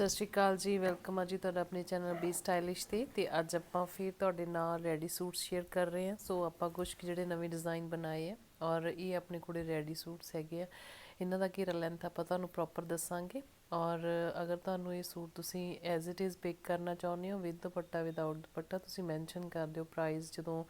ਸਤਿ ਸ਼੍ਰੀ ਅਕਾਲ ਜੀ ਵੈਲਕਮ ਆ ਜੀ ਤੁਹਾਡਾ ਆਪਣੇ ਚੈਨਲ ਬੀ ਸਟਾਈਲਿਸ਼ ਤੇ ਤੇ ਅੱਜ ਆਪਾਂ ਫਿਰ ਤੁਹਾਡੇ ਨਾਲ ਰੈਡੀ ਸੂਟ ਸ਼ੇਅਰ ਕਰ ਰਹੇ ਹਾਂ। ਸੋ ਆਪਾਂ ਕੁਝ ਕੁ ਜਿਹੜੇ ਨਵੇਂ ਡਿਜ਼ਾਈਨ ਬਣਾਏ ਆ, ਔਰ ਇਹ ਆਪਣੇ ਕੋਲੇ ਰੈਡੀ ਸੂਟਸ ਹੈਗੇ ਆ। ਇਹਨਾਂ ਦਾ ਕੀ ਲੈਂਥ ਆਪਾਂ ਤੁਹਾਨੂੰ ਪ੍ਰੋਪਰ ਦੱਸਾਂਗੇ, ਔਰ ਅਗਰ ਤੁਹਾਨੂੰ ਇਹ ਸੂਟ ਤੁਸੀਂ ਐਜ਼ ਇਟ ਇਜ਼ ਪਿਕ ਕਰਨਾ ਚਾਹੁੰਦੇ ਹੋ ਵਿਦ ਦੁਪੱਟਾ ਵਿਦਆਊਟ ਦੁਪੱਟਾ, ਤੁਸੀਂ ਮੈਂਸ਼ਨ ਕਰ ਦਿਓ ਪ੍ਰਾਈਸ ਜਦੋਂ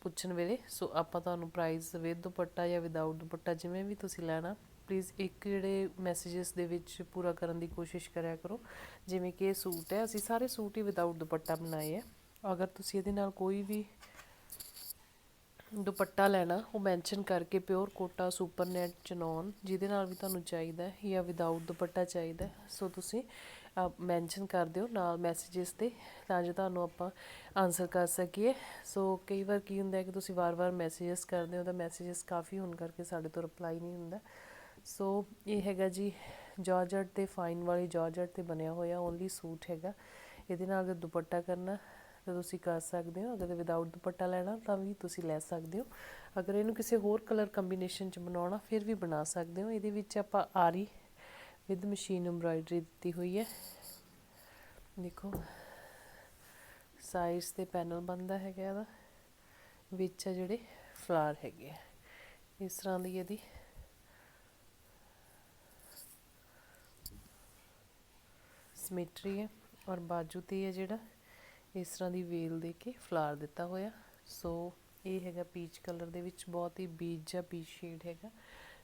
ਪੁੱਛਣ ਵੇਲੇ। ਸੋ ਆਪਾਂ ਤੁਹਾਨੂੰ ਪ੍ਰਾਈਸ ਵਿਦ ਦੁਪੱਟਾ ਜਾਂ ਵਿਦਆਊਟ ਦੁਪੱਟਾ ਜਿਵੇਂ ਵੀ ਤੁਸੀਂ ਲੈਣਾ ਪਲੀਜ਼ ਇੱਕ ਜਿਹੜੇ ਮੈਸੇजेस ਦੇ ਵਿੱਚ ਪੂਰਾ ਕਰਨ ਦੀ ਕੋਸ਼ਿਸ਼ ਕਰਿਆ ਕਰੋ। ਜਿਵੇਂ ਕਿ ਇਹ ਸੂਟ ਹੈ, ਅਸੀਂ ਸਾਰੇ ਸੂਟ ਹੀ ਵਿਦਆਊਟ ਦੁਪੱਟਾ ਬਣਾਏ ਆ ਅਗਰ ਤੁਸੀਂ ਇਹਦੇ ਨਾਲ ਕੋਈ ਵੀ ਦੁਪੱਟਾ ਲੈਣਾ, ਉਹ ਮੈਂਸ਼ਨ ਕਰਕੇ ਪਿਓਰ ਕੋਟਾ ਸੁਪਰ ਨੈਟ ਚਨੌਨ ਜਿਹਦੇ ਨਾਲ ਵੀ ਤੁਹਾਨੂੰ ਚਾਹੀਦਾ ਜਾਂ ਵਿਦਆਊਟ ਦੁਪੱਟਾ ਚਾਹੀਦਾ ਸੋ ਤੁਸੀਂ ਮੈਂਸ਼ਨ ਕਰ ਦਿਓ ਨਾਲ ਮੈਸੇजेस ਤੇ, ਤਾਂ ਜੋ ਤੁਹਾਨੂੰ ਆਪਾਂ ਆਨਸਰ ਕਰ ਸਕੀਏ। ਸੋ ਕਈ ਵਾਰ ਕੀ ਹੁੰਦਾ ਹੈ ਕਿ ਤੁਸੀਂ ਵਾਰ-ਵਾਰ ਮੈਸੇजेस ਕਰਦੇ ਹੋ ਤਾਂ ਮੈਸੇजेस ਕਾਫੀ ਹੋਣ ਕਰਕੇ ਸਾਡੇ ਤੋਂ ਰਿਪਲਾਈ ਨਹੀਂ ਹੁੰਦਾ। ਸੋ ਇਹ ਹੈਗਾ ਜੀ ਜਾਰਜਟ ਤੇ ਫਾਈਨ ਵਾਲੀ ਜਾਰਜਟ ਤੇ ਬਣਿਆ ਹੋਇਆ ਓਨਲੀ ਸੂਟ ਹੈਗਾ। ਇਹਦੇ ਨਾਲ ਅਗਰ ਦੁਪੱਟਾ ਕਰਨਾ ਤਾਂ ਤੁਸੀਂ ਕਰ ਸਕਦੇ ਹੋ। ਅਗਰ ਵਿਦਆਊਟ ਦੁਪੱਟਾ ਲੈਣਾ ਤਾਂ ਵੀ ਤੁਸੀਂ ਲੈ ਸਕਦੇ ਹੋ। ਅਗਰ ਇਹਨੂੰ ਕਿਸੇ ਹੋਰ ਕਲਰ ਕੰਬੀਨੇਸ਼ਨ ਚ ਬਣਾਉਣਾ ਫਿਰ ਵੀ ਬਣਾ ਸਕਦੇ ਹੋ। ਇਹਦੇ ਵਿੱਚ ਆਪਾਂ ਆਰੀ ਵਿਦ ਮਸ਼ੀਨ ਐਮਬ੍ਰਾਇਡਰੀ ਦਿੱਤੀ ਹੋਈ ਹੈ। ਦੇਖੋ ਸਾਈਜ਼ ਤੇ ਪੈਨਲ ਬੰਦਾ ਹੈਗਾ ਇਹਦਾ। ਵਿੱਚ ਆ ਜਿਹੜੇ ਫਲਾਰ ਹੈਗੇ ਆ। ਇਸ ਤਰ੍ਹਾਂ ਦੀ ਇਹਦੀ ਸਮਿਟਰੀ ਹੈ ਔਰ ਬਾਜੂ ਤੇ ਹੈ ਜਿਹੜਾ, ਇਸ ਤਰ੍ਹਾਂ ਦੀ ਵੇਲ ਦੇ ਕੇ ਫਲਾਰ ਦਿੱਤਾ ਹੋਇਆ। ਸੋ ਇਹ ਹੈਗਾ ਪੀਚ ਕਲਰ ਦੇ ਵਿੱਚ, ਬਹੁਤ ਹੀ ਬੀਜ ਜਾਂ ਪੀਚ ਸ਼ੇਡ ਹੈਗਾ।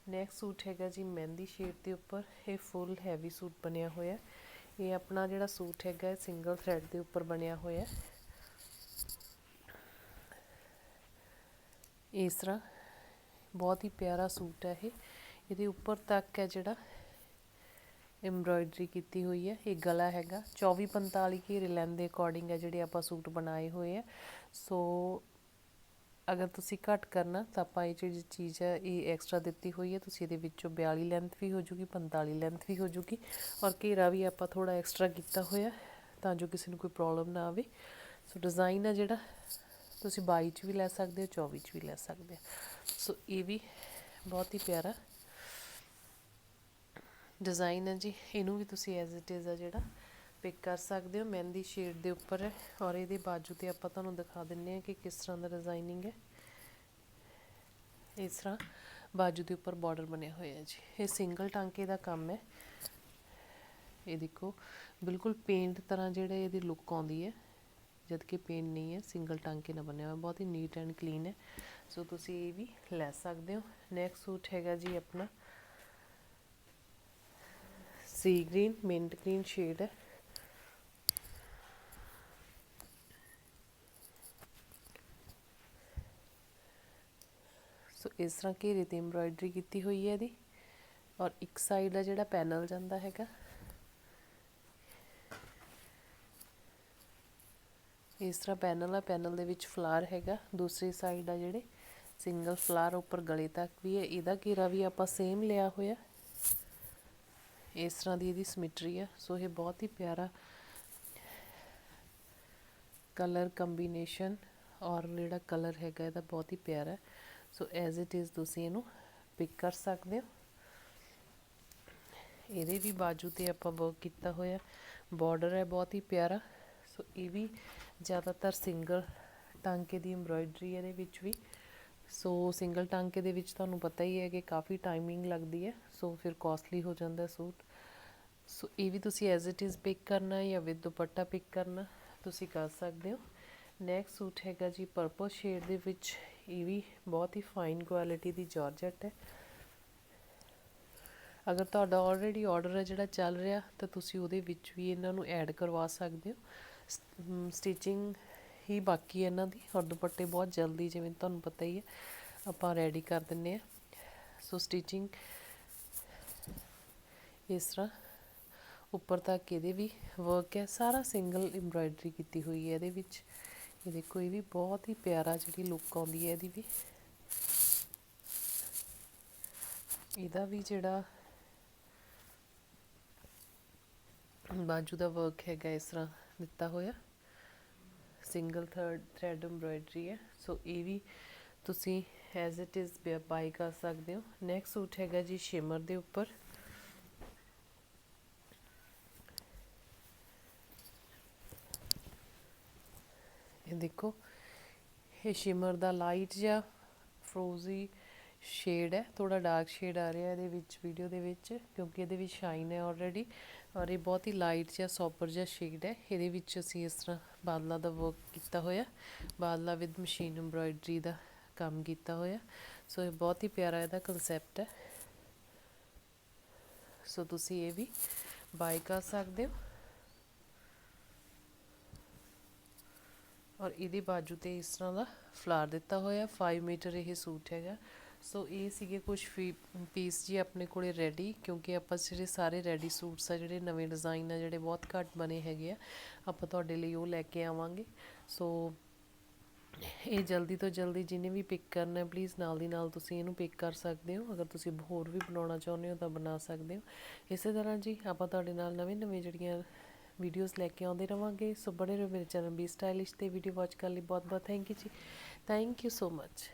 ਨੈਕਸਟ ਸੂਟ ਹੈਗਾ ਜੀ ਮਹਿੰਦੀ ਸ਼ੇਡ ਦੇ ਉੱਪਰ, ਇਹ ਫੁੱਲ ਹੈਵੀ ਸੂਟ ਬਣਿਆ ਹੋਇਆ। ਇਹ ਆਪਣਾ ਜਿਹੜਾ ਸੂਟ ਹੈਗਾ ਸਿੰਗਲ ਥ੍ਰੈਡ ਦੇ ਉੱਪਰ ਬਣਿਆ ਹੋਇਆ। ਇਸ ਤਰ੍ਹਾਂ, ਬਹੁਤ ਹੀ ਪਿਆਰਾ ਸੂਟ ਹੈ ਇਹ। ਇਹਦੇ ਉੱਪਰ ਤੱਕ ਹੈ ਜਿਹੜਾ ਐਮਬ੍ਰਾਇਡਰੀ ਕੀਤੀ ਹੋਈ ਹੈ, ਇਹ ਗਲਾ ਹੈਗਾ। 24 45 ਘੇਰੇ ਲੈਣ ਦੇ ਅਕੋਰਡਿੰਗ ਹੈ, ਜਿਹੜੇ ਆਪਾਂ ਸੂਟ ਬਣਾਏ ਹੋਏ ਆ। ਸੋ, ਅਗਰ ਤੁਸੀਂ ਘੱਟ ਕਰਨਾ, ਤਾਂ ਆਪਾਂ ਇਹ ਜਿਹੜੀ ਚੀਜ਼ ਹੈ, ਇਹ ਐਕਸਟਰਾ ਦਿੱਤੀ ਹੋਈ ਹੈ। ਤੁਸੀਂ ਇਹਦੇ ਵਿੱਚੋਂ 42 ਲੈਂਥ ਵੀ ਹੋ ਜੂਗੀ 45 ਲੈਂਥ ਵੀ ਹੋ ਜੂਗੀ। ਔਰ ਘੇਰਾ ਵੀ ਆਪਾਂ ਥੋੜਾ ਐਕਸਟਰਾ ਕੀਤਾ ਹੋਇਆ ਤਾਂ ਜੋ ਕਿਸੇ ਨੂੰ ਕੋਈ ਪ੍ਰੋਬਲਮ ਨਾ ਆਵੇ। ਸੋ ਡਿਜ਼ਾਈਨ ਹੈ ਜਿਹੜਾ, ਤੁਸੀਂ 22 ਚ ਵੀ ਲੈ ਸਕਦੇ ਹੋ 24 ਚ ਵੀ ਲੈ ਸਕਦੇ ਹੋ। ਸੋ, ਇਹ ਵੀ ਬਹੁਤ ਹੀ ਪਿਆਰਾ ਡਿਜ਼ਾਈਨ ਹੈ ਜੀ। ਇਹਨੂੰ ਵੀ ਤੁਸੀਂ ਐਜ਼ ਇਟ ਇਜ਼ ਆ ਜਿਹੜਾ ਪਿਕ ਕਰ ਸਕਦੇ ਹੋ। ਮਹਿੰਦੀ ਸ਼ੇਡ ਦੇ ਉੱਪਰ ਹੈ ਔਰ ਇਹਦੇ ਬਾਜੂ ਤੇ ਆਪਾਂ ਤੁਹਾਨੂੰ ਦਿਖਾ ਦਿੰਨੇ ਆ ਕਿ ਕਿਸ ਤਰ੍ਹਾਂ ਦਾ ਡਿਜ਼ਾਈਨਿੰਗ ਹੈ। ਇਸ ਤਰ੍ਹਾਂ ਬਾਜੂ ਦੇ ਉੱਪਰ ਬਾਰਡਰ ਬਣਿਆ ਹੋਇਆ ਹੈ ਜੀ। ਇਹ ਸਿੰਗਲ ਟਾਂਕੇ ਦਾ ਕੰਮ ਹੈ। ਇਹ ਦੇਖੋ, ਬਿਲਕੁਲ ਪੇਂਟ ਤਰ੍ਹਾਂ ਜਿਹੜਾ ਇਹਦੀ ਲੁੱਕ ਆਉਂਦੀ ਹੈ। ਜਦ ਕਿ ਪੇਂਟ ਨਹੀਂ ਹੈ ਸਿੰਗਲ ਟਾਂਕੇ ਨਾਲ ਬਣਿਆ ਹੋਇਆ, ਬਹੁਤ ਹੀ ਨੀਟ ਐਂਡ ਕਲੀਨ ਹੈ। ਸੋ ਤੁਸੀਂ ਇਹ ਵੀ ਲੈ ਸਕਦੇ ਹੋ। ਨੈਕਸਟ ਸੂਟ ਹੈਗਾ ਜੀ ਆਪਣਾ sea green, mint green shade ਹੈ। ਸੋ ਇਸ ਤਰ੍ਹਾਂ ਘੇਰੇ ਤੇ ਐਮਬ੍ਰਾਇਡਰੀ ਕੀਤੀ ਹੋਈ ਹੈ ਇਹਦੀ। ਔਰ ਇੱਕ ਸਾਈਡ ਦਾ ਜਿਹੜਾ ਪੈਨਲ ਜਾਂਦਾ ਹੈਗਾ, ਇਸ ਤਰ੍ਹਾਂ ਪੈਨਲ ਆ ਪੈਨਲ ਦੇ ਵਿੱਚ ਫਲਾਰ ਹੈਗਾ। ਦੂਸਰੀ ਸਾਈਡ ਆ ਜਿਹੜੇ ਸਿੰਗਲ ਫਲਾਰ ਉੱਪਰ ਗਲੇ ਤੱਕ ਵੀ ਹੈ। ਇਹਦਾ ਘੇਰਾ ਵੀ ਆਪਾਂ ਸੇਮ ਲਿਆ ਹੋਇਆ। ਇਸ ਤਰ੍ਹਾਂ ਦੀ ਇਹਦੀ ਸਿਮਟਰੀ ਆ, ਸੋ ਇਹ ਬਹੁਤ ਹੀ ਪਿਆਰਾ ਕਲਰ ਕੰਬੀਨੇਸ਼ਨ ਔਰ ਜਿਹੜਾ ਕਲਰ ਹੈਗਾ ਇਹਦਾ ਬਹੁਤ ਹੀ ਪਿਆਰਾ, ਸੋ ਐਜ਼ ਇਟ ਇਜ਼ ਤੁਸੀਂ ਇਹਨੂੰ ਪਿਕ ਕਰ ਸਕਦੇ ਹੋ। ਇਹਦੇ ਵੀ ਬਾਜੂ ਤੇ ਆਪਾਂ ਵਰਕ ਕੀਤਾ ਹੋਇਆ ਬਾਰਡਰ ਹੈ ਬਹੁਤ ਹੀ ਪਿਆਰਾ, ਸੋ ਇਹ ਵੀ ਜ਼ਿਆਦਾਤਰ ਸਿੰਗਲ ਟਾਂਕੇ ਦੀ ਐਮਬ੍ਰਾਇਡਰੀ ਇਹਦੇ ਵਿੱਚ ਵੀ ਸੋ ਸਿੰਗਲ ਟਾਂਕੇ ਦੇ ਵਿੱਚ ਤੁਹਾਨੂੰ ਪਤਾ ਹੀ ਹੈ ਕਿ ਕਾਫੀ ਟਾਈਮਿੰਗ ਲੱਗਦੀ ਹੈ ਸੋ ਫਿਰ ਕਾਸਟਲੀ ਹੋ ਜਾਂਦਾ ਸੂਟ ਸੋ ਇਹ ਵੀ ਤੁਸੀਂ ਐਜ਼ ਇਟ ਇਜ਼ ਪਿਕ ਕਰਨਾ ਜਾਂ ਵਿਦ ਦੁਪੱਟਾ ਪਿਕ ਕਰਨਾ, ਤੁਸੀਂ ਕਰ ਸਕਦੇ ਹੋ। ਨੈਕਸਟ ਸੂਟ ਹੈਗਾ ਜੀ ਪਰਪਲ ਸ਼ੇਡ ਦੇ ਵਿੱਚ, ਇਹ ਵੀ ਬਹੁਤ ਹੀ ਫਾਈਨ ਕੁਆਲਿਟੀ ਦੀ ਜਾਰਜਟ ਹੈ। ਅਗਰ ਤੁਹਾਡਾ ਆਲਰੇਡੀ ਆਰਡਰ ਹੈ ਜਿਹੜਾ ਚੱਲ ਰਿਹਾ, ਤਾਂ ਤੁਸੀਂ ਉਹਦੇ ਵਿੱਚ ਵੀ ਇਹਨਾਂ ਨੂੰ ਐਡ ਕਰਵਾ ਸਕਦੇ ਹੋ। ਸਟਿਚਿੰਗ ਹੀ ਬਾਕੀ ਹੈ ਇਹਨਾਂ ਦੀ। ਔਰ ਦੁਪੱਟੇ ਬਹੁਤ ਜਲਦੀ ਜਿਵੇਂ ਤੁਹਾਨੂੰ ਪਤਾ ਹੀ ਹੈ, ਆਪਾਂ ਰੈਡੀ ਕਰ ਦਿੰਨੇ ਆ ਸੋ ਸਟਿਚਿੰਗ ਇਸ ਤਰ੍ਹਾਂ ਉੱਪਰ ਤੱਕ ਇਹਦੇ ਵੀ ਵਰਕ ਹੈ। ਸਾਰਾ ਸਿੰਗਲ ਐਮਬ੍ਰਾਇਡਰੀ ਕੀਤੀ ਹੋਈ ਹੈ ਇਹਦੇ ਵਿੱਚ। ਇਹ ਦੇਖੋ ਇਹ ਵੀ ਬਹੁਤ ਹੀ ਪਿਆਰਾ ਜਿਹੜੀ ਲੁੱਕ ਆਉਂਦੀ ਹੈ ਇਹਦੀ ਵੀ। ਇਹਦਾ ਵੀ ਜਿਹੜਾ ਬਾਜੂ ਦਾ ਵਰਕ ਹੈਗਾ ਇਸ ਤਰ੍ਹਾਂ ਦਿੱਤਾ ਹੋਇਆ। ਸਿੰਗਲ ਥਰਡ ਥਰੈਡ ਐਮਬ੍ਰੋਇਡਰੀ ਹੈ ਸੋ ਇਹ ਵੀ ਤੁਸੀਂ ਐਜ਼ ਇਟ ਇਜ਼ ਬਾਈ ਕਰ ਸਕਦੇ ਹੋ ਨੈਕਸਟ ਸੂਟ ਹੈਗਾ ਜੀ ਸ਼ਿਮਰ ਦੇ ਉੱਪਰ ਇਹ ਦੇਖੋ ਇਹ ਸ਼ਿਮਰ ਦਾ ਲਾਈਟ ਜਿਹਾ ਫਰੋਜ਼ੀ ਸ਼ੇਡ ਹੈ ਥੋੜਾ ਡਾਰਕ ਸ਼ੇਡ ਆ ਰਿਹਾ ਇਹਦੇ ਵਿੱਚ ਵੀਡੀਓ ਦੇ ਵਿੱਚ ਕਿਉਂਕਿ ਇਹਦੇ ਵਿੱਚ ਸ਼ਾਈਨ ਹੈ ਆਲਰੇਡੀ ਔਰ ਇਹ ਬਹੁਤ ਹੀ ਲਾਈਟ ਜਿਹਾ ਸੌਬਰ ਜਿਹਾ ਸ਼ੇਡ ਹੈ। ਇਹਦੇ ਵਿੱਚ ਅਸੀਂ ਇਸ ਤਰ੍ਹਾਂ ਬਾਦਲਾਂ ਦਾ ਵਰਕ ਕੀਤਾ ਹੋਇਆ। ਬਾਦਲਾ ਵਿਦ ਮਸ਼ੀਨ ਐਮਬ੍ਰਾਇਡਰੀ ਦਾ ਕੰਮ ਕੀਤਾ ਹੋਇਆ। ਸੋ ਇਹ ਬਹੁਤ ਹੀ ਪਿਆਰਾ ਇਹਦਾ ਕਨਸੈਪਟ ਹੈ। ਸੋ ਤੁਸੀਂ ਇਹ ਵੀ ਬਾਈ ਕਰ ਸਕਦੇ ਹੋ। ਔਰ ਇਹਦੀ ਬਾਜੂ ਤੇ ਇਸ ਤਰ੍ਹਾਂ ਦਾ ਫਲਾਰ ਦਿੱਤਾ ਹੋਇਆ। 5 ਮੀਟਰ ਇਹ ਸੂਟ ਹੈਗਾ। ਸੋ ਇਹ ਸੀਗੇ ਕੁਝ ਪੀਸ ਜੀ ਆਪਣੇ ਕੋਲੇ ਰੈਡੀ ਕਿਉਂਕਿ ਆਪਾਂ ਜਿਹੜੇ ਸਾਰੇ ਰੈਡੀ ਸੂਟਸ ਆ, ਜਿਹੜੇ ਨਵੇਂ ਡਿਜ਼ਾਈਨ ਆ, ਜਿਹੜੇ ਬਹੁਤ ਘੱਟ ਬਣੇ ਹੈਗੇ ਆ, ਆਪਾਂ ਤੁਹਾਡੇ ਲਈ ਉਹ ਲੈ ਕੇ ਆਵਾਂਗੇ। ਸੋ ਇਹ ਜਲਦੀ ਤੋਂ ਜਲਦੀ ਜਿਹਨੇ ਵੀ ਪਿਕ ਕਰਨਾ ਪਲੀਜ਼ ਨਾਲ ਦੀ ਨਾਲ ਤੁਸੀਂ ਇਹਨੂੰ ਪਿਕ ਕਰ ਸਕਦੇ ਹੋ। ਅਗਰ ਤੁਸੀਂ ਹੋਰ ਵੀ ਬਣਾਉਣਾ ਚਾਹੁੰਦੇ ਹੋ, ਤਾਂ ਬਣਾ ਸਕਦੇ ਹੋ। ਇਸੇ ਤਰ੍ਹਾਂ ਜੀ, ਆਪਾਂ ਤੁਹਾਡੇ ਨਾਲ ਨਵੇਂ ਨਵੇਂ ਜਿਹੜੀਆਂ ਵੀਡੀਓਜ਼ ਲੈ ਕੇ ਆਉਂਦੇ ਰਵਾਂਗੇ। ਸੋ ਬਣੇ ਰਹੋ ਮੇਰੇ ਚੈਨਲ ਬੀ ਸਟਾਈਲਿਸ਼ ਤੇ ਵੀਡੀਓ ਵਾਚ ਕਰਨ ਲਈ ਬਹੁਤ ਬਹੁਤ ਥੈਂਕ ਯੂ ਜੀ। Thank you so much